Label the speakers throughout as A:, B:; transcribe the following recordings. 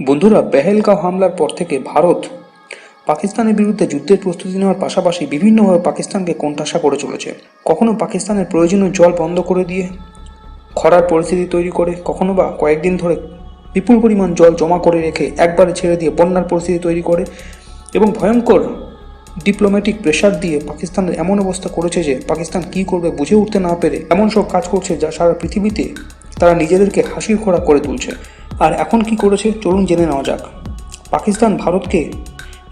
A: বন্ধুরা পেহেলগাঁও হামলার পর থেকে ভারত পাকিস্তানের বিরুদ্ধে যুদ্ধের প্রস্তুতি নেওয়ার পাশাপাশি বিভিন্নভাবে পাকিস্তানকে কোণঠাসা করে চলেছে। কখনো পাকিস্তানের প্রয়োজনীয় জল বন্ধ করে দিয়ে খরার পরিস্থিতি তৈরি করে, কখনো বা কয়েকদিন ধরে বিপুল পরিমাণ জল জমা করে রেখে একবারে ছেড়ে দিয়ে বন্যার পরিস্থিতি তৈরি করে এবং ভয়ঙ্কর ডিপ্লোম্যাটিক প্রেশার দিয়ে পাকিস্তানের এমন অবস্থা করেছে যে পাকিস্তান কী করবে বুঝে উঠতে না পেরে এমন সব কাজ করছে যা সারা পৃথিবীতে তারা নিজেদেরকে হাসির খোড়া করে তুলছে। আর এখন কি করেছে চলুন জেনে নেওয়া যাক। পাকিস্তান ভারতকে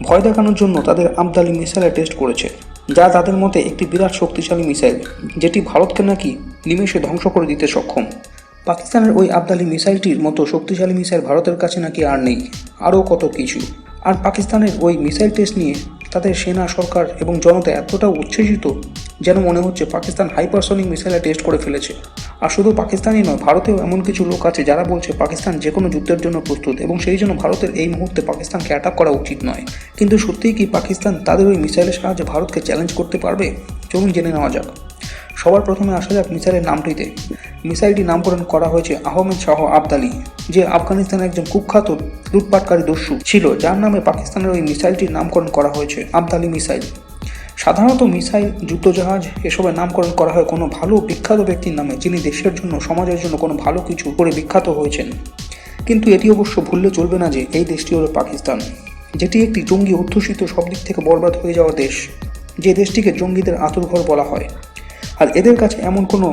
A: ভয় দেখানোর জন্য তাদের আবদালি মিসাইলের টেস্ট করেছে, যা তাদের মতে একটি বিরাট শক্তিশালী মিসাইল, যেটি ভারতকে নাকি নিমেষে ধ্বংস করে দিতে সক্ষম। পাকিস্তানের ওই আবদালি মিসাইলটির মতো শক্তিশালী মিসাইল ভারতের কাছে নাকি আর নেই, আরও কত কিছু। আর পাকিস্তানের ওই মিসাইল টেস্ট নিয়ে তাদের সেনা, সরকার এবং জনতা এতটা উচ্ছ্বসিত, যেন মনে হচ্ছে পাকিস্তান হাইপারসনিক মিসাইলে টেস্ট করে ফেলেছে। আর শুধু পাকিস্তানই নয়, ভারতেও এমন কিছু লোক আছে যারা বলছে পাকিস্তান যে কোনো যুদ্ধের জন্য প্রস্তুত এবং সেই জন্য ভারতের এই মুহূর্তে পাকিস্তানকে অ্যাটাক করা উচিত নয়। কিন্তু সত্যিই কি পাকিস্তান তাদের ওই মিসাইলের সাহায্যে ভারতকে চ্যালেঞ্জ করতে পারবে? চলুন জেনে নেওয়া যাক। সবার প্রথমে আসা যাক মিসাইলের নামটিতে। মিসাইলটি নামকরণ করা হয়েছে আহমেদ শাহ আবদালি, যে আফগানিস্তানের একজন কুখ্যাত লুটপাটকারী দস্যু ছিল, যার নামে পাকিস্তানের ওই মিসাইলটির নামকরণ করা হয়েছে, আবদালি মিসাইল। সাধারণত মিসাইল যুদ্ধজাহাজ এসবের নামকরণ করা হয়। কোনো ভালো বিখ্যাত ব্যক্তির নামে, যিনি দেশের জন্য, সমাজের জন্য কোনো ভালো কিছু করে বিখ্যাত হয়েছেন। কিন্তু এটি অবশ্য ভুললে চলবে না যে এই দেশটি হলো পাকিস্তান, যেটি একটি জঙ্গি অধ্যুষিত সব দিক থেকে বরবাদ হয়ে যাওয়া দেশ, যে দেশটিকে জঙ্গিদের আতুরঘর বলা হয়। আর এদের কাছে এমন কোনো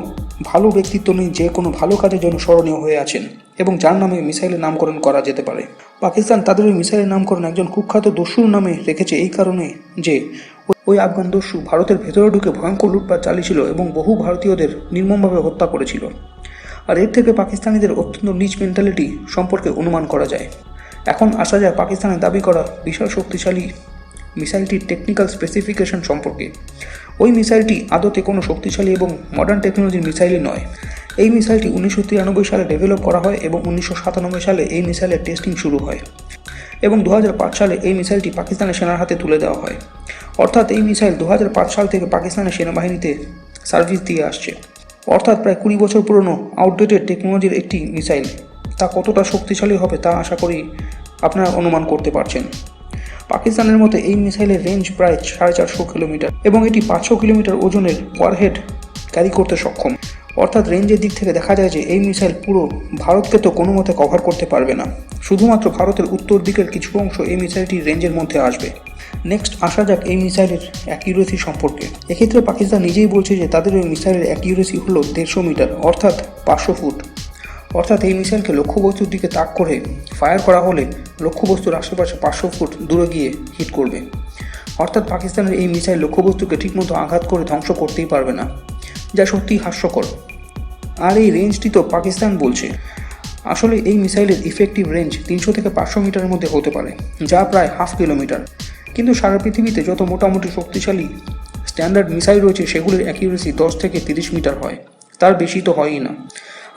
A: ভালো ব্যক্তিত্ব নেই যে কোনো ভালো কাজের জন্য স্মরণীয় হয়ে আছেন এবং যার নামে মিসাইলের নামকরণ করা যেতে পারে। পাকিস্তান তাদের ওই মিসাইলের নামকরণ একজন কুখ্যাত দস্যুর নামে রেখেছে এই কারণে যে ওই- আফগান দস্যু ভারতের ভেতরে ঢুকে ভয়ঙ্কর লুটপাট চালিয়েছিল এবং বহু ভারতীয়দের নির্মমভাবে হত্যা করেছিল। আর এর থেকে পাকিস্তানিদের অত্যন্ত নিচ মেন্টালিটি সম্পর্কে অনুমান করা যায়। এখন আসা যায় পাকিস্তানের দাবি করা বিশাল শক্তিশালী মিসাইলটির টেকনিক্যাল স্পেসিফিকেশন সম্পর্কে। ওই মিসাইলটি আদতে কোনো শক্তিশালী এবং মডার্ন টেকনোলজির মিসাইলই নয়। এই মিসাইলটি উনিশশো তিরানব্বই সালে ডেভেলপ করা হয় এবং উনিশশো সাতানব্বই সালে এই মিসাইলের টেস্টিং শুরু হয়। এবং দু হাজার পাঁচ সালে এই মিসাইলটি পাকিস্তানের সেনার হাতে তুলে দেওয়া হয়। অর্থাৎ এই মিসাইল দু হাজার পাঁচ সাল থেকে পাকিস্তানের সেনাবাহিনীতে সার্ভিস দিয়ে আসছে। অর্থাৎ প্রায় কুড়ি বছর পুরনো আউটডেটেড টেকনোলজির একটি মিসাইল। তা কতটা শক্তিশালী হবে তা আশা করি আপনারা অনুমান করতে পারছেন। পাকিস্তানের মতে এই মিসাইলের রেঞ্জ প্রায় সাড়ে চারশো কিলোমিটার এবং এটি পাঁচশো কিলোমিটার ওজনের ওয়ারহেড ক্যারি করতে সক্ষম। অর্থাৎ রেঞ্জের দিক থেকে দেখা যায় যে এই মিসাইল পুরো ভারতকে তো কোনো মতে কভার করতে পারবে না। শুধুমাত্র ভারতের উত্তর দিকের কিছু অংশ এই মিসাইলটির রেঞ্জের মধ্যে আসবে। নেক্সট আসা যাক এই মিসাইলের অ্যাকিউরেসি সম্পর্কে। এক্ষেত্রে পাকিস্তান নিজেই বলছে যে তাদের ওই মিসাইলের অ্যাকিউরেসি হলো দেড়শো মিটার, অর্থাৎ পাঁচশো ফুট। অর্থাৎ এই মিসাইলকে লক্ষ্যবস্তুর দিকে তাক করে ফায়ার করা হলে লক্ষ্যবস্তুর আশেপাশে পাঁচশো ফুট দূরে গিয়ে হিট করবে। অর্থাৎ পাকিস্তানের এই মিসাইল লক্ষ্যবস্তুকে ঠিকমতো আঘাত করে ধ্বংস করতেই পারবে না। যা সত্যিই হাস্যকর। আর এই রেঞ্জটি তো পাকিস্তান বলছে। আসলে এই মিসাইলের ইফেক্টিভ রেঞ্জ তিনশো থেকে পাঁচশো মিটারের মধ্যে হতে পারে, যা প্রায় হাফ কিলোমিটার কিন্তু সারা পৃথিবীতে যত মোটামুটি শক্তিশালী স্ট্যান্ডার্ড মিসাইল রয়েছে, সেগুলির অ্যাকিউরেসি দশ থেকে তিরিশ মিটার হয়। তার বেশি তো হয়ই না।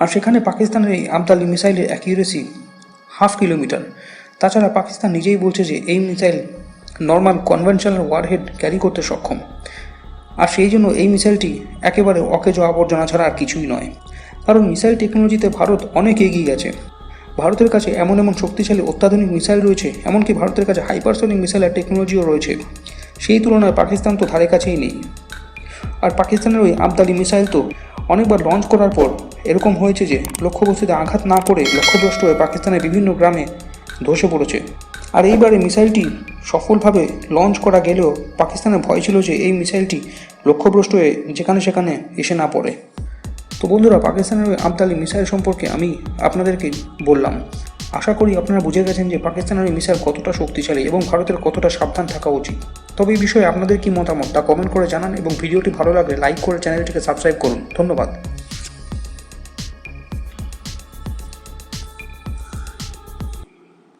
A: আর সেখানে পাকিস্তানের এই আবদালি মিসাইলের অ্যাকিউরেসি হাফ কিলোমিটার তাছাড়া পাকিস্তান নিজেই বলছে যে এই missile normal conventional warhead carry করতে সক্ষম। আর সেই জন্য এই মিসাইলটি একেবারে অকেজো আবর্জনা ছাড়া আর কিছুই নয়। কারণ মিসাইল টেকনোলজিতে ভারত অনেক এগিয়ে গেছে। ভারতের কাছে এমন এমন শক্তিশালী অত্যাধুনিক মিসাইল রয়েছে, এমনকি ভারতের কাছে হাইপারসনিক মিসাইলের টেকনোলজিও রয়েছে। সেই তুলনায় পাকিস্তান তো ধারে কাছেই নেই। আর পাকিস্তানের ওই আবদালি মিসাইল তো অনেকবার লঞ্চ করার পর এরকম হয়েছে যে লক্ষ্যবস্তুতে আঘাত না করে লক্ষ্যভ্রষ্ট হয়ে পাকিস্তানের বিভিন্ন গ্রামে ধসে পড়েছে। আর এইবারে মিসাইলটি সফলভাবে লঞ্চ করা গেলেও পাকিস্তানের ভয় ছিল যে এই মিসাইলটি লক্ষ্যভ্রষ্ট হয়ে যেখানে সেখানে এসে না পড়ে। তো বন্ধুরা, পাকিস্তানের ওই আবদালি মিসাইল সম্পর্কে আমি আপনাদেরকে বললাম। আশা করি আপনারা বুঝে গেছেন যে পাকিস্তানের ওই মিসাইল কতটা শক্তিশালী এবং ভারতের কতটা সাবধান থাকা উচিত। তবে এই বিষয়ে আপনাদের কি মতামত তা কমেন্ট করে জানান এবং ভিডিওটি ভালো লাগলে লাইক করে চ্যানেলটিকে সাবস্ক্রাইব করুন। ধন্যবাদ।